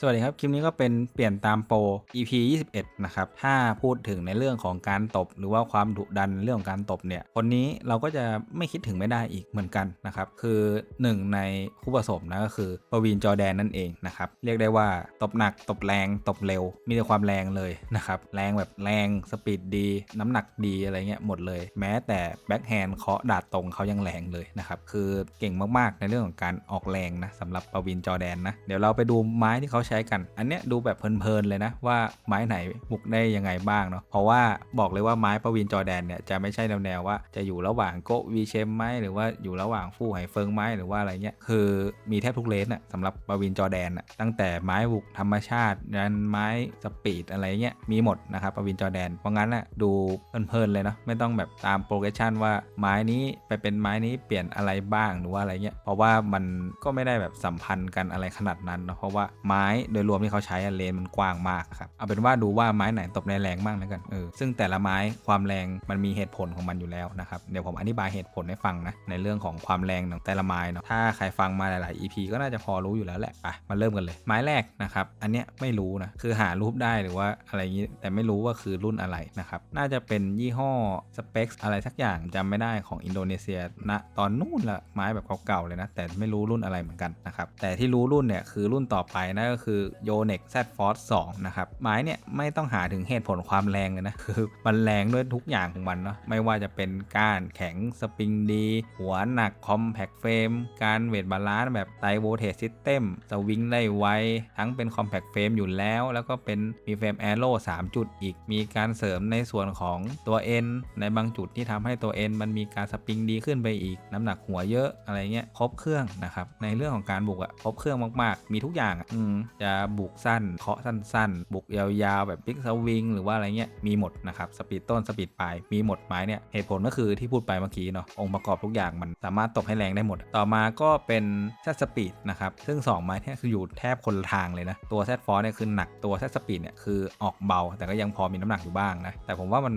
สวัสดีครับ คลิปนี้ก็เป็นเปลี่ยนตามโปร EP 21 นะครับ ถ้าพูดถึงในเรื่องของการตบ หรือว่าความดุดันเรื่องของการตบเนี่ย คนนี้เราก็จะไม่คิดถึงไม่ได้อีกเหมือนกันนะครับ คือหนึ่งในคู่ผสมนะก็คือปวีนจอร์แดนนั่นเองนะครับ เรียกได้ว่าตบหนักตบแรงตบเร็ว มีแต่ความแรงเลยนะครับ แรงแบบแรงสปีดดี น้ำหนักดีอะไรเงี้ยหมดเลย แม้แต่แบ็คแฮนด์เคาะดาดตรงเขายังแรงเลยนะครับ คือเก่งมากๆในเรื่องของการออกแรงนะสำหรับปวีนจอร์แดนนะ เดี๋ยวเราไปดูไม้ที่เขาใช้กัน อันเนี้ยดูแบบเพลินๆเลยนะว่าไม้ไหนบุกได้ยังไงบ้างเนาะเพราะว่าบอกเลยว่าไม้ปวีนจอแดนเนี่ยจะไม่ใช่แนวๆว่าจะอยู่ระหว่างโกวีเชมไหมหรือว่าอยู่ระหว่างฟู่ไหเฟิงไหมหรือว่าอะไรเงี้ยคือมีแทบทุกเลนอะสำหรับปวีนจอแดนอะตั้งแต่ไม้บุกธรรมชาติยันไม้สปีดอะไรเงี้ยมีหมดนะครับปวีนจอแดนเพราะงั้นอะดูเพลินๆเลยเนาะไม่ต้องแบบตามโปรเกรสชันว่าไม้นี้ไปเป็นไม้นี้เปลี่ยนอะไรบ้างหรือว่าอะไรเงี้ยเพราะว่ามันก็ไม่ได้แบบสัมพันธ์กันอะไรขนาดนั้นเนาะเพราะว่าไม้โดยรวมที่เขาใช้เลนมันกว้างมากครับเอาเป็นว่าดูว่าไม้ไหนตบได้แรงบ้างแล้วกันเออซึ่งแต่ละไม้ความแรงมันมีเหตุผลของมันอยู่แล้วนะครับเดี๋ยวผมอธิบายเหตุผลให้ฟังนะในเรื่องของความแรงของแต่ละไม้เนาะถ้าใครฟังมาหลายๆ EP ก็น่าจะพอรู้อยู่แล้วแหละไปมาเริ่มกันเลย ไม้แรกนะครับอันเนี้ยไม่รู้นะคือหารูปได้หรือว่าอะไรอย่างนี้แต่ไม่รู้ว่าคือรุ่นอะไรนะครับน่าจะเป็นยี่ห้อสเปคอะไรสักอย่างจำไม่ได้ของอินโดนีเซียณตอนนู่นละไม้แบบเก่าๆเลยนะแต่ไม่รู้รุ่นอะไรเหมือนกันนะครับแต่ที่รู้รุ่นเนี่ยคือรุ่นต่อไปนั่นก็คือ y o n e x Z Force 2 นะครับ ไม้เนี่ยไม่ต้องหาถึงเหตุผลความแรงเลยนะ คือมันแรงด้วยทุกอย่างของมันเนาะไม่ว่าจะเป็นก้านแข็งสปริงดี หัวหนักคอมแพคเฟรมการเวทบาลานซ์แบบไตโวเทสซิสเต็มสวิงได้ไว ทั้งเป็นคอมแพคเฟรมอยู่แล้ว แล้วก็เป็นมีเฟรมแอโร่3จุดอีก มีการเสริมในส่วนของตัว N ในบางจุดที่ทำให้ตัว N มันมีการสปริงดีขึ้นไปอีก น้ำหนักหัวเยอะอะไรเงี้ยครบเครื่องนะครับในเรื่องของการบุกอะครบเครื่องมากๆ มีทุกอย่างอะอืมจะบุกสั้น เคาะสั้นๆ บุกยาวๆ แบบบิ๊กสวิงหรือว่าอะไรเงี้ย มีหมดนะครับ สปีดต้น สปีดปลาย มีหมดไม้เนี่ย เหตุผลก็คือที่พูดไปเมื่อกี้เนาะ องค์ประกอบทุกอย่างมันสามารถตบให้แรงได้หมด ต่อมาก็เป็นแซสปีดนะครับ ซึ่ง 2 ไม้เนี่ยคืออยู่แทบคนละทางเลยนะ ตัวแซฟอร์เนี่ยคือหนัก ตัวแซสปีดเนี่ยคือออกเบา แต่ก็ยังพอมีน้ำหนักอยู่บ้างนะ แต่ผมว่ามัน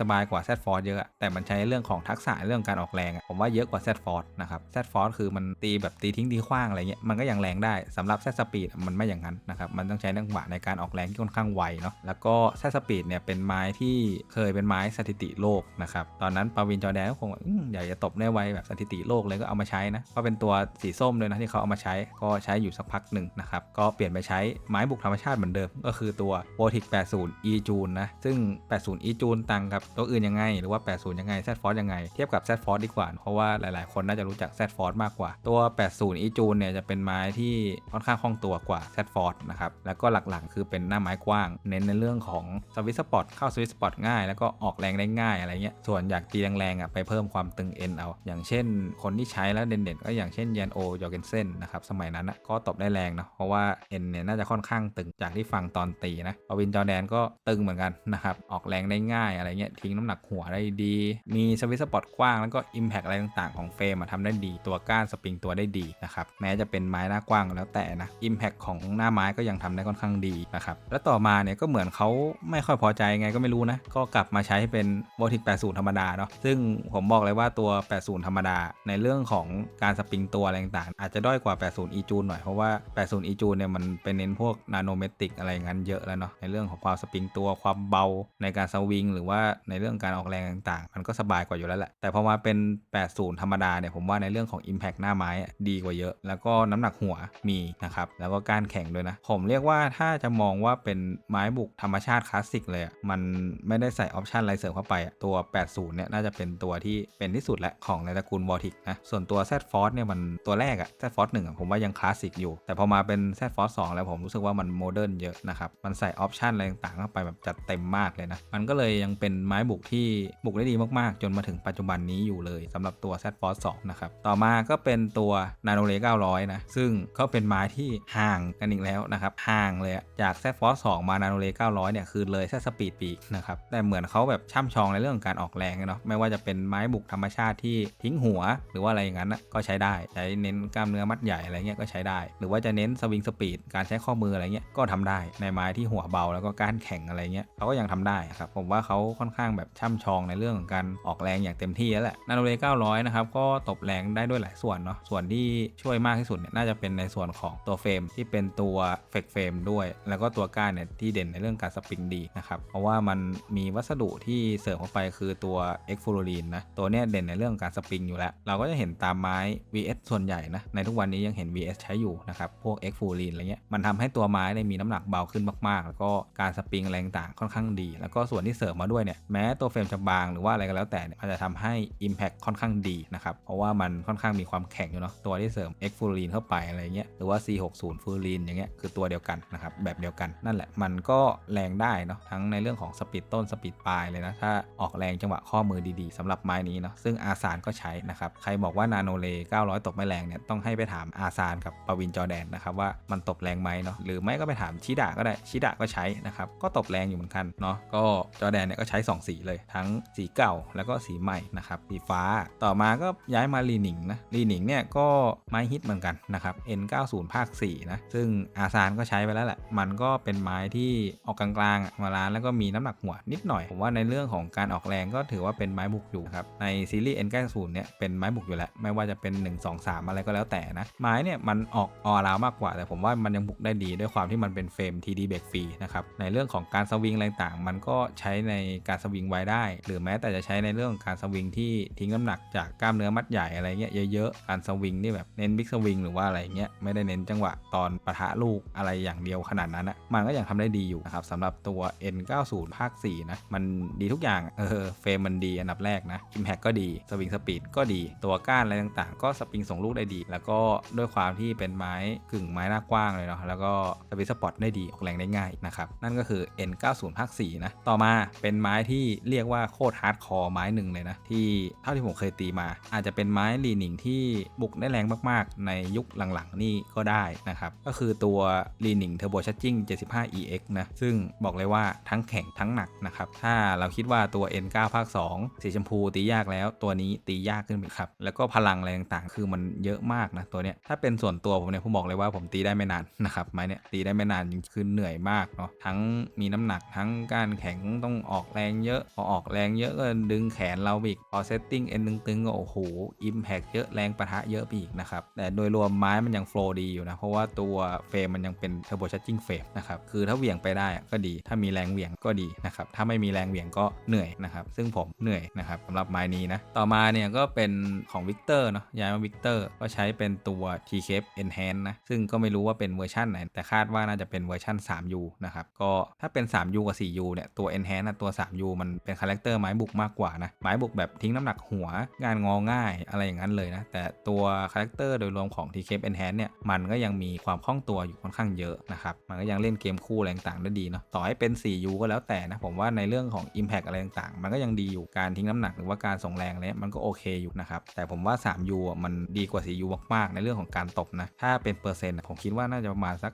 สบายๆ กว่าแซฟอร์เยอะอะ แต่มันใช้เรื่องของทักษะเรื่องการออกแรงผมว่าเยอะกว่าแซฟอร์นะครับแซฟอร์คือมันตีแบบตีทิ้งตีขว้างอะไรเงี้ย มันก็ยังแรงได้สำหรับแซสปีดมันไม่อย่างนั้นนะครับ มันต้องใช้จังหวะในการออกแรงที่ค่อนข้างไวเนาะ แล้วก็แซสปีดเนี่ยเป็นไม้ที่เคยเป็นไม้สถิติโลกนะครับ ตอนนั้นปาวินจอแดนก็คงออยากจะตบได้ไวแบบสถิติโลกเลยก็เอามาใช้นะ ก็เป็นตัวสีส้มเลยนะที่เขาเอามาใช้ ก็ใช้อยู่สักพักหนึ่งนะครับ ก็เปลี่ยนไปใช้ไม้บุกธรรมชาติเหมือนเดิม ก็คือตัว v o t i c 80 e June นะ ซึ่ง 80 e June ต่างกับตัวอื่นยังไง หรือว่า 80 ยังไง Z Force ยังไง เทียบกับ Z Force ดีกว่า เพราะว่าหลายๆ คนน่าจะรู้จัก Z Force มากกว่า ตัว 80 e June เนี่ยจะเป็นไม้ที่ค่อนข้างคล่องตัวกว่า Z Force นะครับ แล้วก็หลักๆ คือเป็นหน้าไม้กว้าง เน้นในเรื่องของสวิตสปอร์ตเข้าสวิตสปอร์ตง่าย แล้วก็ออกแรงได้ง่ายอะไรเงี้ย ส่วนอยากตีแรงๆอะไปเพิ่มความตึงเอ็นเอา อย่างเช่น คนที่ใช้แล้วเด่นๆ ก็อย่างเช่นยันโอยอร์เกนเซนนะครับ สมัยนั้นนะก็ตบได้แรงเนาะ เพราะว่าเอ็นเนี่ยน่าจะค่อนข้างตึงจากที่ฟังตอนตีนะปวินจอแดนก็ตึงเหมือนกันนะครับ ออกแรงได้ง่ายอะไรเงี้ย ทิ้งน้ำหนักหัวได้ดี มีสวิตสปอร์ตกว้างแล้วก็ Impact อะไรต่างๆ ของเฟรมมาทำได้ดี ตัวก้านสปริงตัวได้ดีนะครับ แม้จะเป็นไม้หน้ากว้างแล้วแต่นะ Impact ของหน้าไม้ก็ยังทำได้ค่อนข้างดีนะครับแล้วต่อมาเนี่ยก็เหมือนเขาไม่ค่อยพอใจไงก็ไม่รู้นะ ก็กลับมาใช้เป็นโบติก80 ธรรมดาเนาะซึ่งผมบอกเลยว่าตัว 80 ธรรมดา ในเรื่องของการสปริงตัวอะไรต่างๆอาจจะด้อยกว่า 80 e จูนหน่อยเพราะว่า 80 e จูนเนี่ยมันเป็นเน้นพวกนาโนเมตริกอะไรงั้นเยอะแล้วเนาะในเรื่องของความสปริงตัวความเบาในการสวิงหรือว่าในเรื่องการออกแรงต่างๆ มันก็สบายกว่าอยู่แล้วแหละแต่พอมาเป็น 80 ธรรมดาเนี่ยผมว่าในเรื่องของ Impact หน้าไม้ดีกว่าเยอะ แล้วก็น้ำหนักหัวมีนะครับแล้วก็การแข่งด้วยนะ ผมเรียกว่าถ้าจะมองว่าเป็นไม้บุกธรรมชาติคลาสสิกเลยอะมันไม่ได้ใส่ออปชันอะไรเสริมเข้าไปอะตัว 80 เนี่ยน่าจะเป็นตัวที่เป็นที่สุดแหละของในตระกูลวอทิกนะ ส่วนตัว Z Force เนี่ยมันตัวแรกอะ Z Force 1อะผมว่ายังคลาสสิกอยู่ แต่พอมาเป็น Z Force 2 แล้วผมรู้สึกว่ามันโมเดิร์นเยอะนะครับ มันใส่ออปชันอะไรต่างๆเข้าไปแบบจัดเต็มมากเลยนะ มันก็เลยยังเป็นไม้บุกที่บุกได้ดีมากๆ จนมาถึงปัจจุบันนี้อยู่เลยสำหรับตัว Z Force 2 นะครับ ต่อมาก็เป็นตัว Nano 900 นะ ซึ่งก็เป็นไม้ที่ห่างกันอีกแล้วนะครับห่างเลยจาก Z Force 2มา Nano Ray 900เนี่ยคือเลยแค่สปีดปีกนะครับแต่เหมือนเขาแบบช่ำชองในเรื่องของการออกแรงเนาะไม่ว่าจะเป็นไม้บุกธรรมชาติที่ทิ้งหัว หรือว่าอะไรอย่างนั้นนะก็ใช้ได้ใช้เน้นกล้ามเนื้อมัดใหญ่อะไรเงี้ยก็ใช้ได้ หรือว่าจะเน้นสวิงสปีดการใช้ข้อมืออะไรเงี้ยก็ทำได้ในไม้ที่หัวเบาแล้วก็ก้ารแข่งอะไรเงี้ยเขาก็ยังทำได้ครับผมว่าเขาค่อนข้างแบบช่ำชองในเรื่องของการออกแรงอย่างเต็มที่แล้วแหละนาโนเร900นะครับก็ตบแรงได้ด้วยหลายส่วนเนาะส่วนที่ช่วยมากที่สุดเนี่ยน่าจะเป็นในส่วนของตัวเฟรมที่เป็นตัวตัวเฟกเฟรมด้วย แล้วก็ตัวก้านเนี่ยที่เด่นในเรื่องการสปริงดีนะครับ เพราะว่ามันมีวัสดุที่เสริมเข้าไปคือตัวเอ็กฟูโรลีนนะ ตัวเนี้ยเด่นในเรื่องการสปริงอยู่แล้ว เราก็จะเห็นตามไม้ VS ส่วนใหญ่นะ ในทุกวันนี้ยังเห็น VS ใช้อยู่นะครับ พวก X ฟูลีนอะไรเงี้ย มันทำให้ตัวไม้เนี่ยมีน้ำหนักเบาขึ้นมากๆ แล้วก็การสปริงอะไรต่างๆค่อนข้างดี แล้วก็ส่วนที่เสริมมาด้วยเนี่ยแม้ตัวเฟรมจะบางหรือว่าอะไรก็แล้วแต่เนี่ยมันจะทำให้ Impact ค่อนข้างดีนะครับ เพราะว่ามันค่อนข้างมีความแข็งอยู่เนาะตัวที่เสริม X ฟูลีนเข้าไปอะไรเงี้ยหรือว่า C60 ฟูลีนอย่างเงี้ยคือตัวเดียวกันนะครับแบบเดียวกันนั่นแหละมันก็แรงได้เนาะทั้งในเรื่องของสปีดต้นสปีดปลายเลยนะถ้าออกแรงจังหวะข้อมือดีๆสำหรับไม้นี้เนาะซึ่งอาซานก็ใช้นะครับใครบอกว่านาโนเล900ตบไม่แรงเนี่ยต้องให้ไปถามอาซานกับปวินจอแดนนะครับว่ามันตบแรงไหมเนาะหรือไม่ก็ไปถามชิดะก็ได้ชิดะก็ใช้นะครับก็ตบแรงอยู่เหมือนกันเนาะก็จอแดนเนี่ยก็ใช้ 2 สีเลยทั้งสีเก่าแล้วก็สีใหม่นะครับสีฟ้าต่อมาก็ย้ายมาลีหนิงนะลีหนิงเนี่ยก็ไม้ฮิตเหมือนกันนะครับ N90 ภาค4นะซึ่งอาซานก็ใช้ไปแล้วแหละ มันก็เป็นไม้ที่ออกกลางๆมาล้านแล้วก็มีน้ำหนักหัวนิดหน่อย ผมว่าในเรื่องของการออกแรงก็ถือว่าเป็นไม้บุกอยู่ครับ ในซีรีส์ N90 เนี่ยเป็นไม้บุกอยู่แล้ว ไม่ว่าจะเป็น 1 2 3 อะไรก็แล้วแต่นะ ไม้เนี่ยมันออกออราวมากกว่า แต่ผมว่ามันยังบุกได้ดีด้วยความที่มันเป็นเฟรม TD เบรกฟรีนะครับ ในเรื่องของการสวิงอะไรต่างๆมันก็ใช้ในการสวิงไว้ได้ หรือแม้แต่จะใช้ในเรื่องของการสวิงที่ทิ้งน้ำหนักจากกล้ามเนื้อมัดใหญ่อะไรเงี้ยเยอะๆ การสวิงที่แบบเน้นบิ๊กสวิงหรือว่าอะไรเงี้ยไม่ได้เน้นจังหวะตอนปะทะลูกอะไรอย่างเดียวขนาดนั้นอะมันก็ยังทำได้ดีอยู่นะครับสำหรับตัว N90 ภาค4นะมันดีทุกอย่างเออเฟรมมันดีอันดับแรกนะ Impact ก็ดีสวิงสปีดก็ดีตัวก้านอะไรต่างๆ ก็สปริงส่งลูกได้ดี แล้วก็ด้วยความที่เป็นไม้กึ่งไม้หน้ากว้างเลยเนาะแล้วก็สวิตสปอตได้ดีออกแรงได้ง่ายนะครับนั่นก็คือ N90 ภาค4นะต่อมาเป็นไม้ที่เรียกว่าโคตรฮาร์ดคอร์ไม้หนึ่งเลยนะที่เท่าที่ผมเคยตีมา อาจจะเป็นไม้ลีนิงที่บุกได้แรงมากๆ ในยุคหลังๆนี่ก็ได้นะครับก็คือตัวลีนิงเทอร์โบชัดจิ้ง 75EX นะซึ่งบอกเลยว่าทั้งแข็งทั้งหนักนะครับถ้าเราคิดว่าตัว N9 ภาค 2 สีชมพูตียากแล้วตัวนี้ตียากขึ้นไปครับแล้วก็พลังอะไรต่างๆ คือมันเยอะมากนะตัวเนี้ยถ้าเป็นส่วนตัวผมเนี่ยผมบอกเลยว่าผมตีได้ไม่นานนะครับไม้เนี่ยตีได้ไม่นานคือเหนื่อยมากเนาะทั้งมีน้ำหนักทั้งการแข็งต้องออกแรงเยอะพอออกแรงเยอะก็ดึงแขนเราอีกพอเซตติ้งเอ็นตึงๆก็โอ้โหอิมแพกเยอะแรงปะทะเยอะไปอีกนะครับแต่โดยรวมไม้มันยังโฟล์ดีอยู่นะเพราะว่าตัวเฟรมมันยังเป็นเทอร์โบชั r จิ้งเฟรมนะครับคือถ้าเหวี่ยงไปได้ก็ดี ถ้ามีแรงเหวี่ยงก็ดีนะครับถ้าไม่มีแรงเหวี่ยงก็เหนื่อยนะครับซึ่งผมเหนื่อยนะครับสำหรับไม้นี้นะต่อมาเนี่ยก็เป็นของวิกเตอร์เนาะย้ายมาวิกเตอร์ก็ใช้เป็นตัว t c a p Enhance นะซึ่งก็ไม่รู้ว่าเป็นเวอร์ชันไหน แต่คาดว่าน่าจะเป็นเวอร์ชัน 3U นะครับก็ถ้าเป็น 3U กับ 4U เนี่ยตัว Enhance นะตัว 3U มันเป็นคาแรคเตอร์ไม้บุกมากกว่านะไม้บุกแบบทิ้งน้ำหนักหัวงานงอง่ายอะไรอย่างนั้นเลยนะแต่ตัวคาแรคเตอร์โดยรวมของ t c a p Enhance เนี่ยมันก็ยังมีความคล่องตัวอยู่ค่อนข้างเยอะนะครับ มันก็ยังเล่นเกมคู่อะไรต่างๆได้ดีเนาะ ต่อให้เป็น 4U ก็แล้วแต่นะ ผมว่าในเรื่องของ Impact อะไรต่างๆ มันก็ยังดีอยู่ การทิ้งน้ำหนักหรือว่าการส่งแรงเนี่ยมันก็โอเคอยู่นะครับ แต่ผมว่า 3U มันดีกว่า 4U มากๆ ในเรื่องของการตบนะ ถ้าเป็นเปอร์เซ็นต์ผมคิดว่าน่าจะประมาณสัก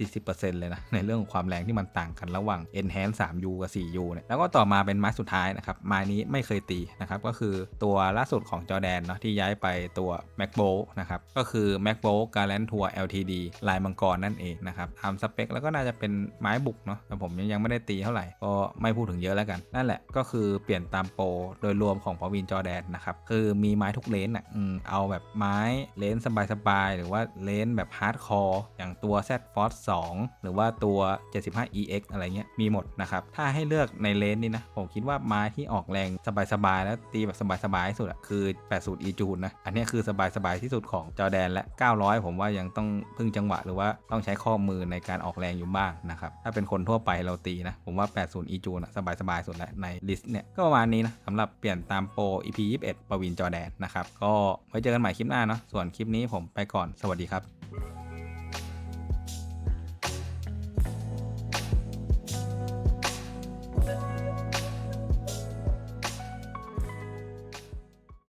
30-40%เลยนะ ในเรื่องของความแรงที่มันต่างกันระหว่าง Enhance 3U กับ 4U เนี่ย แล้วก็ต่อมาเป็นไม้สุดท้ายนะครับ ไม้นี้ไม่เคยตีนะครับ ก็คือตัวล่าสุดของจอแดนเนาะที่ย้ายไปตัว m a c b o นะครับ ก็คือ m a c b o g a l a n t o u r LTD ลายมังกรนั่นเองนะครับตามสเปคแล้วก็น่าจะเป็นไม้บุกเนาะแต่ผมยังไม่ได้ตีเท่าไหร่ก็ไม่พูดถึงเยอะแล้วกัน นั่นแหละก็คือเปลี่ยนตามโปรโดยรวมของปวินจอแดนนะครับคือมีไม้ทุกเลนอะอืมเอาแบบไม้เลนสบายๆหรือว่าเลนแบบฮาร์ดคอร์อย่างตัว Z Force 2 หรือว่าตัว 75EX อะไรเงี้ยมีหมดนะครับถ้าให้เลือกในเลนนี่นะผมคิดว่าไม้ที่ออกแรงสบายๆแล้วตีแบบสบายๆที่สุดอะคือ 80 e จูนนะอันนี้คือสบายๆที่สุดของจอแดนและ 900 ผมว่ายังต้องพึ่งจังหวะหรือว่าต้องใช้ข้อมือในการออกแรงอยู่บ้างนะครับ ถ้าเป็นคนทั่วไปเราตีนะ ผมว่า 80 e จูนะสบายๆสุดแล้วในลิสต์เนี่ย ก็ประมาณนี้นะสำหรับเปลี่ยนตามโปร EP 21ปวินจอแดนนะครับ ก็ไว้เจอกันใหม่คลิปหน้าเนาะส่วนคลิปนี้ผมไปก่อนสวัสดีครับ